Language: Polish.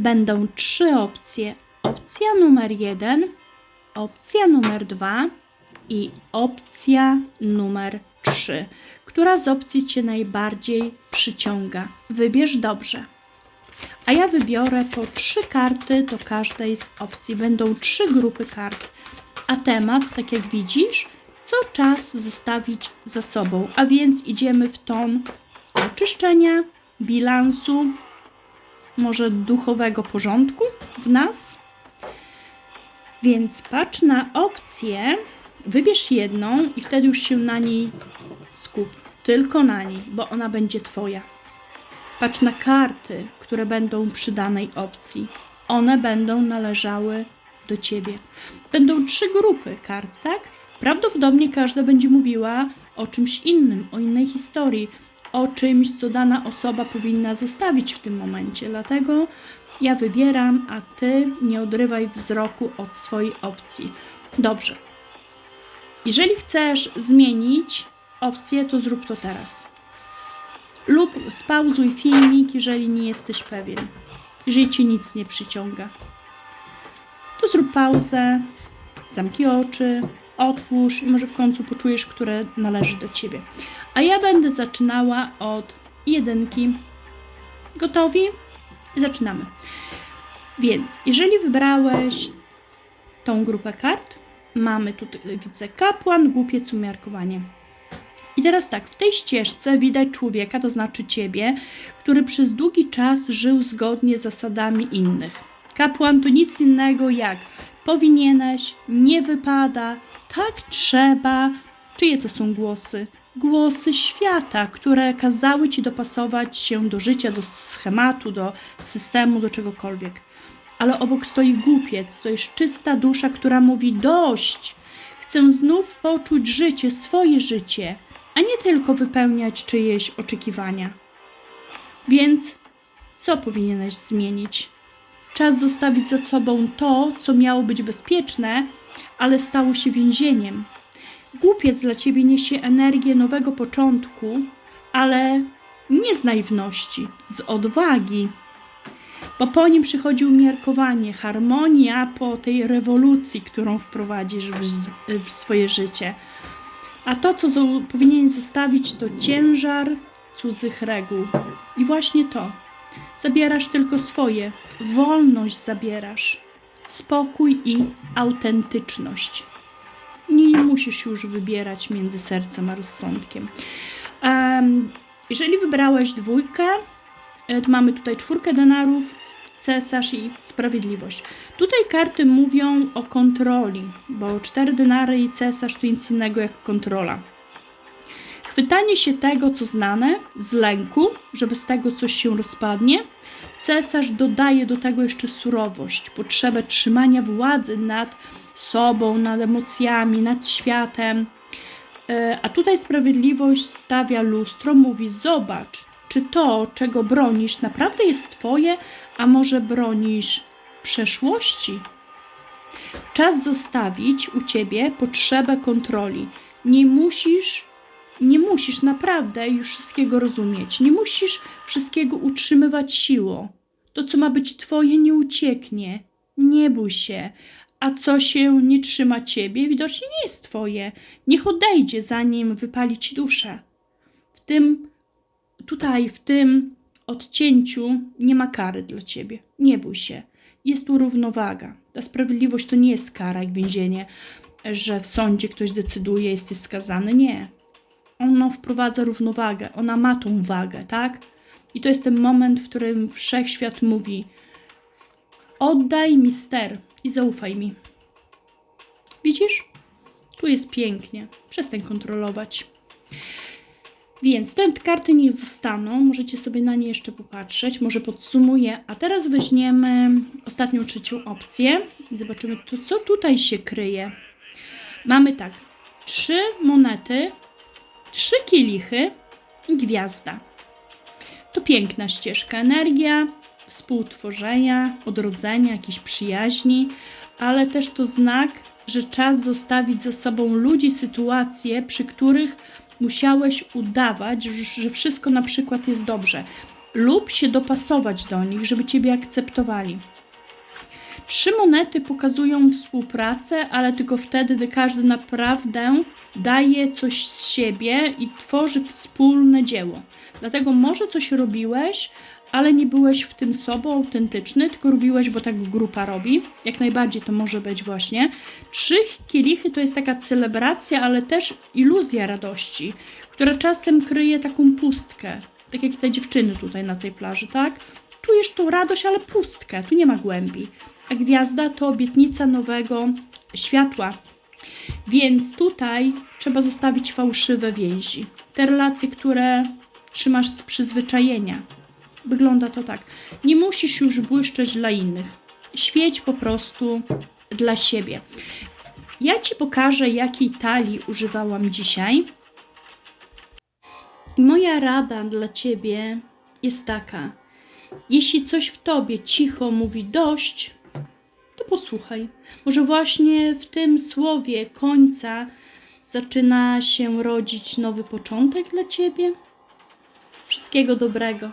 będą trzy opcje. Opcja numer jeden, opcja numer dwa i opcja numer trzy. Która z opcji Cię najbardziej przyciąga? Wybierz dobrze. A ja wybiorę po trzy karty do każdej z opcji. Będą trzy grupy kart. A temat, tak jak widzisz, co czas zostawić za sobą. A więc idziemy w ton oczyszczenia, bilansu, może duchowego porządku w nas. Więc patrz na opcję, wybierz jedną i wtedy już się na niej skup. Tylko na niej, bo ona będzie Twoja. Patrz na karty, które będą przy danej opcji. One będą należały do Ciebie. Będą trzy grupy kart, tak? Prawdopodobnie każda będzie mówiła o czymś innym, o innej historii, o czymś, co dana osoba powinna zostawić w tym momencie. Dlatego ja wybieram, a Ty nie odrywaj wzroku od swojej opcji. Dobrze. Jeżeli chcesz zmienić opcję, to zrób to teraz. Lub spauzuj filmik, jeżeli nie jesteś pewien. Jeżeli Cię nic nie przyciąga. To zrób pauzę, zamknij oczy, otwórz i może w końcu poczujesz, które należy do Ciebie. A ja będę zaczynała od jedynki. Gotowi? Zaczynamy. Więc jeżeli wybrałeś tą grupę kart, mamy tutaj, widzę, kapłan, głupiec, umiarkowanie. I teraz tak, w tej ścieżce widać człowieka, to znaczy ciebie, który przez długi czas żył zgodnie z zasadami innych. Kapłan to nic innego jak powinieneś, nie wypada, tak trzeba. Czyje to są głosy? Głosy świata, które kazały ci dopasować się do życia, do schematu, do systemu, do czegokolwiek. Ale obok stoi głupiec, to jest czysta dusza, która mówi dość. Chcę znów poczuć życie, swoje życie, a nie tylko wypełniać czyjeś oczekiwania. Więc co powinieneś zmienić? Czas zostawić za sobą to, co miało być bezpieczne, ale stało się więzieniem. Głupiec dla ciebie niesie energię nowego początku, ale nie z naiwności, z odwagi. Bo po nim przychodzi umiarkowanie, harmonia po tej rewolucji, którą wprowadzisz w, w swoje życie. A to, co powinien zostawić, to ciężar cudzych reguł. I właśnie to. Zabierasz tylko swoje, wolność zabierasz, spokój i autentyczność. Nie musisz już wybierać między sercem a rozsądkiem. Em, jeżeli wybrałeś dwójkę, e, to mamy tutaj czwórkę denarów, cesarz i sprawiedliwość. Tutaj karty mówią o kontroli, bo cztery denary i cesarz to nic innego jak kontrola. Chwytanie się tego, co znane, z lęku, żeby z tego coś się rozpadnie. Cesarz dodaje do tego jeszcze surowość, potrzebę trzymania władzy nad sobą, nad emocjami, nad światem. E, A tutaj sprawiedliwość stawia lustro, mówi: Zobacz, czy to, czego bronisz, naprawdę jest Twoje, a może bronisz przeszłości? Czas zostawić u Ciebie potrzebę kontroli. Nie musisz nie musisz naprawdę już wszystkiego rozumieć. Nie musisz wszystkiego utrzymywać siłą. To, co ma być Twoje, nie ucieknie. Nie bój się. A co się nie trzyma Ciebie, widocznie nie jest Twoje. Niech odejdzie, zanim wypali Ci duszę. W tym, tutaj, w tym odcięciu nie ma kary dla Ciebie. Nie bój się. Jest tu równowaga. Ta sprawiedliwość to nie jest kara jak więzienie, że w sądzie ktoś decyduje, jesteś skazany. Nie ono wprowadza równowagę, ona ma tą wagę, tak? I to jest ten moment, w którym wszechświat mówi: oddaj mi ster i zaufaj mi. Widzisz? Tu jest pięknie. Przestań kontrolować. Więc te karty niech zostaną. Możecie sobie na nie jeszcze popatrzeć. Może podsumuję. A teraz weźmiemy ostatnią, trzecią opcję i zobaczymy, co tutaj się kryje. Mamy tak. Trzy monety trzy kielichy i gwiazda. To piękna ścieżka, energia współtworzenia, odrodzenia, jakiejś przyjaźni, ale też to znak, że czas zostawić za sobą ludzi, sytuacje, przy których musiałeś udawać, że wszystko na przykład jest dobrze. lub się dopasować do nich, żeby ciebie akceptowali. Trzy monety pokazują współpracę, ale tylko wtedy, gdy każdy naprawdę daje coś z siebie i tworzy wspólne dzieło. Dlatego może coś robiłeś, ale nie byłeś w tym sobą autentyczny, tylko robiłeś, bo tak grupa robi. Jak najbardziej to może być właśnie. Trzy kielichy to jest taka celebracja, ale też iluzja radości, która czasem kryje taką pustkę. Tak jak te dziewczyny tutaj na tej plaży, tak? Czujesz tą radość, ale pustkę, tu nie ma głębi. A gwiazda to obietnica nowego światła. Więc tutaj trzeba zostawić fałszywe więzi. Te relacje, które trzymasz z przyzwyczajenia. Wygląda to tak. Nie musisz już błyszczeć dla innych. Świeć po prostu dla siebie. Ja Ci pokażę, jakiej talii używałam dzisiaj. Moja rada dla Ciebie jest taka. Jeśli coś w Tobie cicho mówi dość, to posłuchaj. Może właśnie w tym słowie końca zaczyna się rodzić nowy początek dla Ciebie? Wszystkiego dobrego.